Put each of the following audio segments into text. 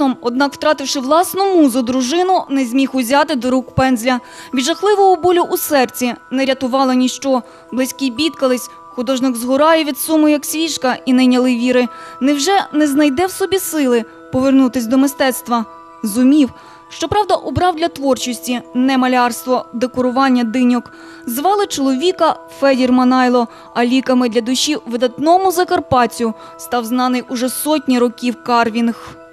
Він однак, втративши власну музу дружину, не зміг узяти до рук пензля. Від жахливого болю у серці не рятувало ніщо. Близькі бідкались. Художник згорає від суму, як свічка, і не віри. Невже не знайде в собі сили повернутись до мистецтва? Зумів. Щоправда, обрав для творчості не малярство, декорування диньок. Звали чоловіка Федір Манайло, а ліками для душі видатному Закарпаттю став знаний уже сотні років карвінг.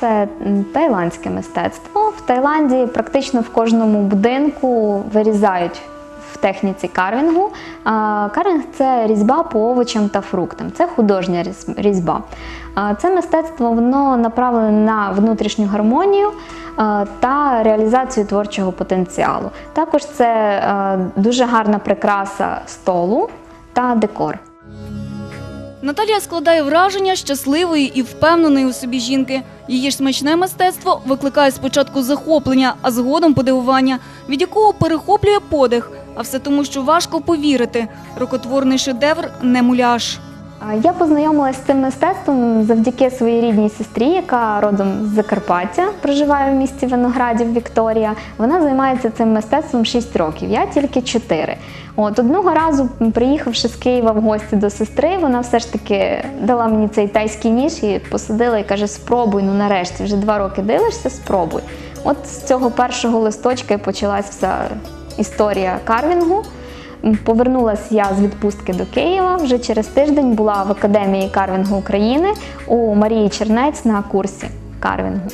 Це м, таїландське мистецтво. В Таїланді практично в кожному будинку вирізають в техніці карвінгу. Карвінг це різьба по овочам та фруктам. Це художня різьба. Це мистецтво воно направлене на внутрішню гармонію та реалізацію творчого потенціалу. Також це дуже гарна прикраса столу та декор. Наталія складає враження щасливої і впевненої у собі жінки. Її ж смачне мистецтво викликає спочатку захоплення, а згодом подивування, від якого перехоплює подих. А все тому, що важко повірити. Рукотворний шедевр не муляж. Я познайомилася з цим мистецтвом завдяки своїй рідній сестрі, яка родом з Закарпаття, проживає в місті Виноградів Вікторія. Вона займається цим мистецтвом 6 років, я тільки 4. От одного разу, приїхавши з Києва в гості до сестри, вона все ж таки дала мені цей тайський ніж і посадила і каже: спробуй, ну нарешті, вже два роки дивишся, спробуй. От з цього першого листочка почалась вся історія карвінгу. Повернулася я з відпустки до Києва. Вже через тиждень була в Академії карвінгу України у Марії Чернець на курсі карвінгу.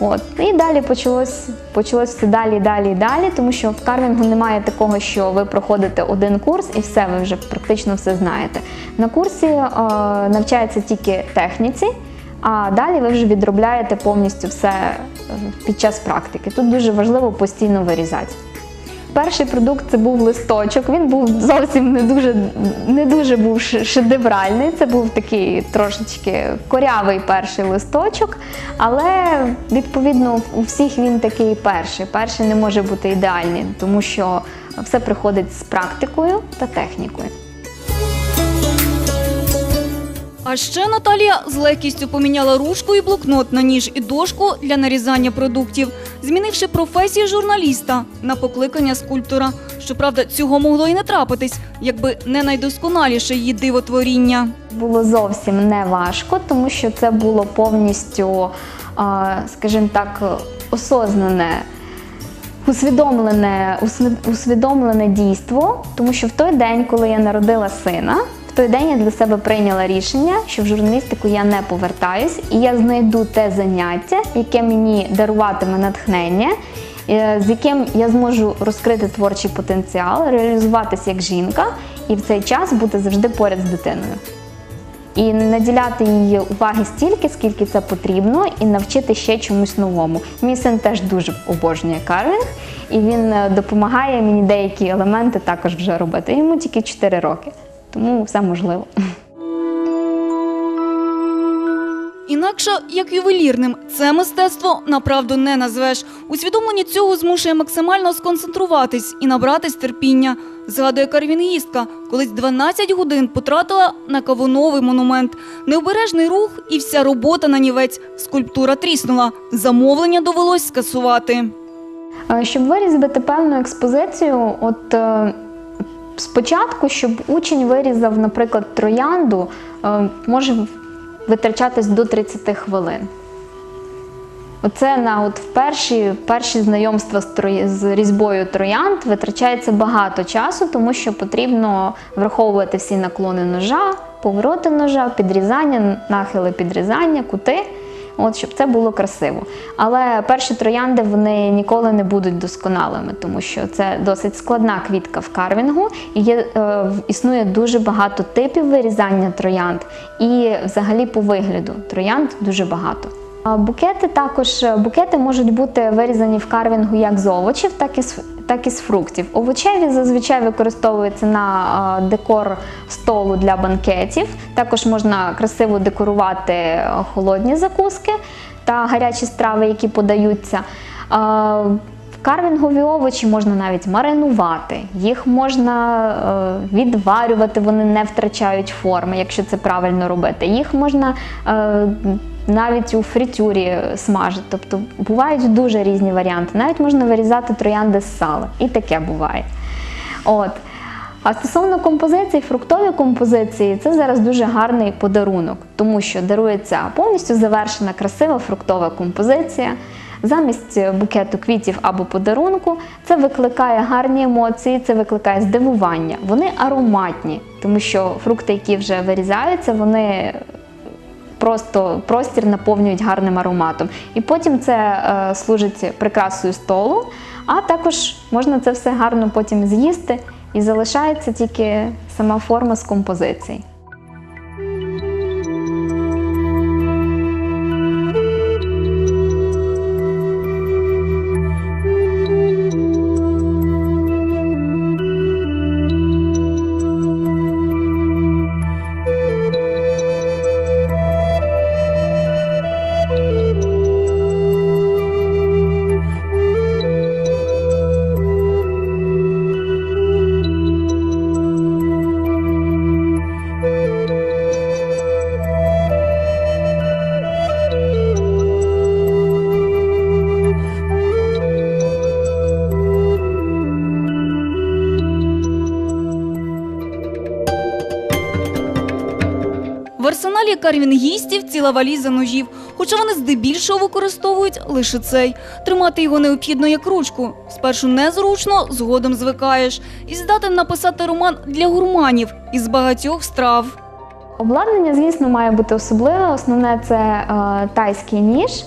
От. І далі почалось, почалось все далі, далі, далі, тому що в карвінгу немає такого, що ви проходите один курс і все, ви вже практично все знаєте. На курсі е, навчається тільки техніці, а далі ви вже відробляєте повністю все е, під час практики. Тут дуже важливо постійно вирізати. Перший продукт це був листочок. Він був зовсім не дуже, не дуже був шедевральний. Це був такий трошечки корявий перший листочок, але відповідно у всіх він такий перший. Перший не може бути ідеальний, тому що все приходить з практикою та технікою. А ще Наталія з легкістю поміняла ручку і блокнот на ніж і дошку для нарізання продуктів, змінивши професію журналіста на покликання скульптора. Щоправда, цього могло і не трапитись, якби не найдосконаліше її дивотворіння. Було зовсім не важко, тому що це було повністю, скажімо так, осознане, усвідомлене, усвідомлене дійство, тому що в той день, коли я народила сина, той день я для себе прийняла рішення, що в журналістику я не повертаюсь, і я знайду те заняття, яке мені даруватиме натхнення, е, з яким я зможу розкрити творчий потенціал, реалізуватися як жінка і в цей час бути завжди поряд з дитиною. І наділяти її уваги стільки, скільки це потрібно, і навчити ще чомусь новому. Мій син теж дуже обожнює карвінг, і він е, допомагає мені деякі елементи також вже робити. Йому тільки 4 роки, тому все можливо. Інакше, як ювелірним, це мистецтво направду не назвеш. Усвідомлення цього змушує максимально сконцентруватись і набратись терпіння. Згадує карвінгістка, колись 12 годин потратила на кавуновий монумент. Необережний рух і вся робота на нівець. Скульптура тріснула. Замовлення довелось скасувати. Е, Щоб вирізати певну експозицію, от е, спочатку, щоб учень вирізав, наприклад, троянду, е, може витрачатись до 30 хвилин. Оце на от перші, перші знайомства з, троє- з різьбою троянд витрачається багато часу, тому що потрібно враховувати всі наклони ножа, повороти ножа, підрізання, нахили підрізання, кути. От, щоб це було красиво. Але перші троянди вони ніколи не будуть досконалими, тому що це досить складна квітка в карвінгу, і є, е, існує дуже багато типів вирізання троянд, і взагалі по вигляду троянд дуже багато. Букети також букети можуть бути вирізані в карвінгу як з овочів, так і з, так і з фруктів. Овочеві зазвичай використовуються на декор столу для банкетів. Також можна красиво декорувати холодні закуски та гарячі страви, які подаються. А, Карвінгові овочі можна навіть маринувати, їх можна е, відварювати, вони не втрачають форми, якщо це правильно робити. Їх можна е, навіть у фритюрі смажити. Тобто бувають дуже різні варіанти. Навіть можна вирізати троянди з сала. І таке буває. От. А стосовно композицій, фруктові композиції це зараз дуже гарний подарунок, тому що дарується повністю завершена красива фруктова композиція. Замість букету квітів або подарунку це викликає гарні емоції, це викликає здивування. Вони ароматні, тому що фрукти, які вже вирізаються, вони просто простір наповнюють гарним ароматом. І потім це е, служить прикрасою столу, а також можна це все гарно потім з'їсти і залишається тільки сама форма з композицій. Карвінгістів ціла валіза ножів, хоча вони здебільшого використовують лише цей. Тримати його необхідно як ручку. Спершу незручно, згодом звикаєш. І здатен написати роман для гурманів із багатьох страв. Обладнання, звісно, має бути особливе. Основне це е, тайський ніж.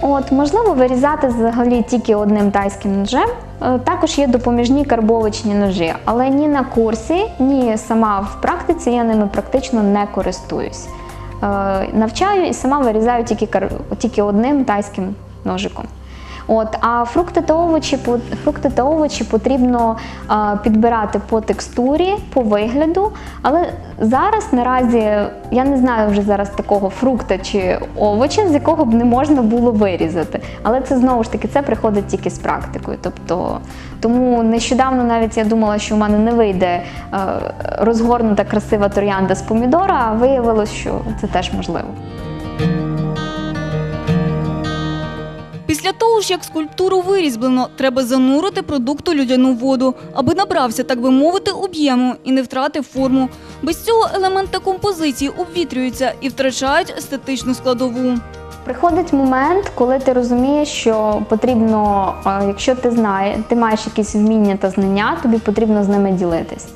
От, можливо, вирізати взагалі тільки одним тайським ножем. Е, Також є допоміжні карбовочні ножі, але ні на курсі, ні сама в практиці я ними практично не користуюсь. Е, Навчаю і сама вирізаю тільки, тільки одним тайським ножиком. От, а фрукти та овочі, фрукти та овочі потрібно підбирати по текстурі, по вигляду. Але зараз наразі я не знаю вже зараз такого фрукта чи овоча, з якого б не можна було вирізати. Але це знову ж таки це приходить тільки з практикою. Тобто, тому нещодавно навіть я думала, що в мене не вийде е, розгорнута красива троянда з помідора, а виявилось, що це теж можливо. Після того ж, як скульптуру вирізблено, треба занурити продукт у людяну воду, аби набрався, так би мовити, об'єму і не втратив форму. Без цього елементи композиції обвітрюються і втрачають естетичну складову. Приходить момент, коли ти розумієш, що потрібно, е, якщо ти знаєш, ти маєш якісь вміння та знання, тобі потрібно з ними ділитись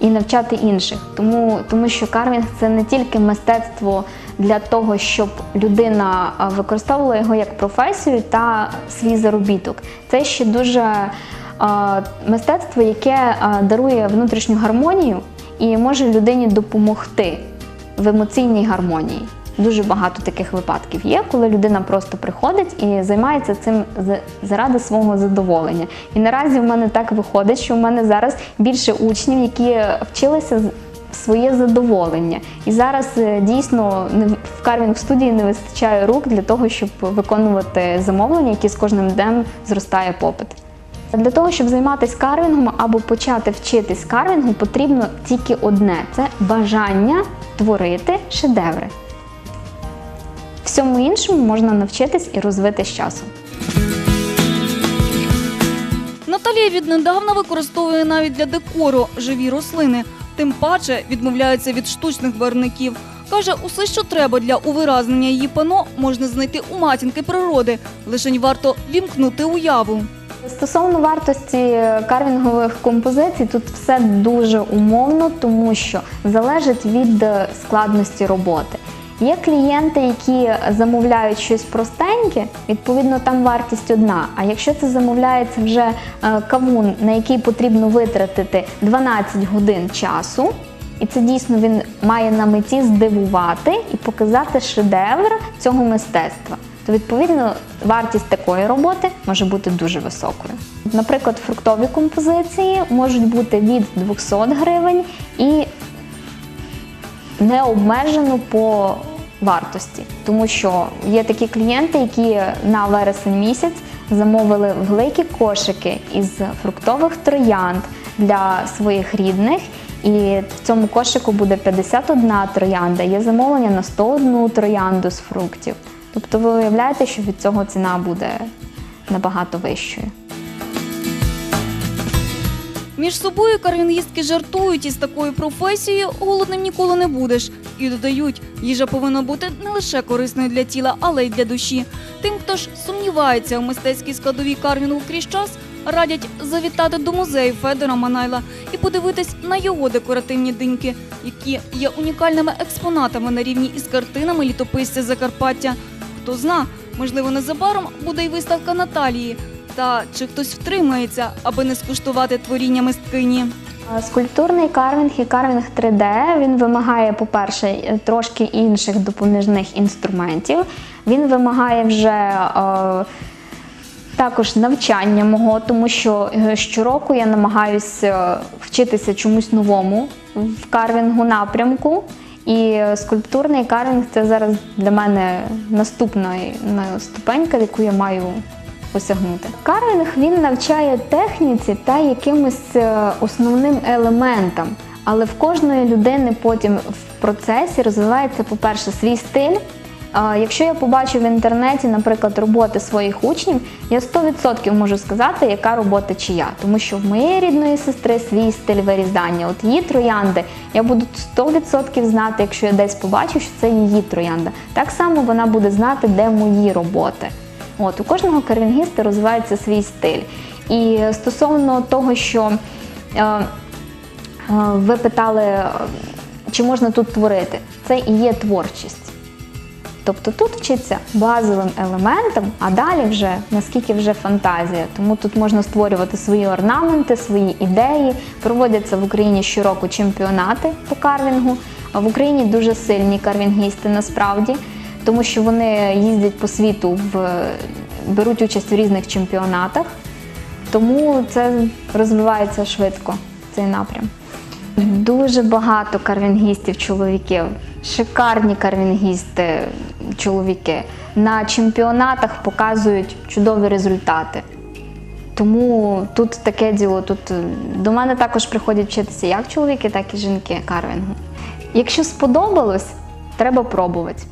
і навчати інших. Тому, тому що кармінг це не тільки мистецтво для того, щоб людина використовувала його як професію та свій заробіток. Це ще дуже мистецтво, яке дарує внутрішню гармонію і може людині допомогти в емоційній гармонії. Дуже багато таких випадків є, коли людина просто приходить і займається цим за- заради свого задоволення. І наразі в мене так виходить, що в мене зараз більше учнів, які вчилися своє задоволення. І зараз е, дійсно в карвінг студії не вистачає рук для того, щоб виконувати замовлення, які з кожним днем зростає попит. Для того, щоб займатися карвінгом або почати вчитись карвінгу, потрібно тільки одне це бажання творити шедеври. Всьому іншому можна навчитись і розвити з часом. Наталія віднедавна використовує навіть для декору живі рослини. Тим паче відмовляється від штучних барвників. Каже, усе, що треба для увиразнення її пано, можна знайти у матінки природи. Лишень варто вімкнути уяву. Стосовно вартості карвінгових композицій, тут все дуже умовно, тому що залежить від е, складності роботи. Є клієнти, які замовляють щось простеньке, відповідно, там вартість одна. А якщо це замовляється вже е, кавун, на який потрібно витратити 12 годин часу, і це дійсно він має на меті здивувати і показати шедевр цього мистецтва. То відповідно вартість такої роботи може бути дуже високою. Наприклад, фруктові композиції можуть бути від 200 гривень і не обмежено по вартості, тому що є такі клієнти, які на вересень місяць замовили великі кошики із фруктових троянд для своїх рідних. І в цьому кошику буде 51 троянда. Є замовлення на 101 троянду з фруктів. Тобто ви уявляєте, що від цього ціна буде набагато вищою. Між собою карвінгістки жартують із такою професією голодним ніколи не будеш. І додають, їжа повинна бути не лише корисною для тіла, але й для душі. Тим, хто ж сумнівається у мистецькій складовій карвінгу крізь час, радять завітати до музею Федора Манайла і подивитись на його декоративні диньки, які є унікальними експонатами на рівні із картинами літописця Закарпаття. Хто зна, можливо, незабаром буде й виставка Наталії. Та чи хтось втримається, аби не скуштувати творіння мисткині? Скульптурний карвінг і карвінг 3D він вимагає, по-перше, трошки інших допоміжних інструментів. Він вимагає вже е, також навчання мого, тому що е, щороку я намагаюся вчитися чомусь новому в карвінгу напрямку. І скульптурний карвінг це зараз для мене наступна на- ступенька, яку я маю осягнути. Карвінг він навчає техніці та якимось е, основним елементам. Але в кожної людини потім в процесі розвивається, по-перше, свій стиль. Якщо я побачу в інтернеті, наприклад, роботи своїх учнів, я 100% можу сказати, яка робота чия. Тому що в моєї рідної сестри свій стиль вирізання. От її троянди я буду 100% знати, якщо я десь побачу, що це її троянда. Так само вона буде знати, де мої роботи. От у кожного карвінгіста розвивається свій стиль. І стосовно того, що е, е, ви питали, чи можна тут творити, це і є творчість. Тобто тут вчиться базовим елементам, а далі вже наскільки вже фантазія. Тому тут можна створювати свої орнаменти, свої ідеї. Проводяться в Україні щороку чемпіонати по карвінгу. В Україні дуже сильні карвінгісти насправді, тому що вони їздять по світу, в, беруть участь у різних чемпіонатах. Тому це розвивається швидко, цей напрям. Дуже багато карвінгістів чоловіків, шикарні карвінгісти чоловіки. На чемпіонатах показують чудові результати. Тому тут таке діло. Тут е, до мене також приходять вчитися як чоловіки, так і жінки карвінгу. Якщо сподобалось, треба пробувати.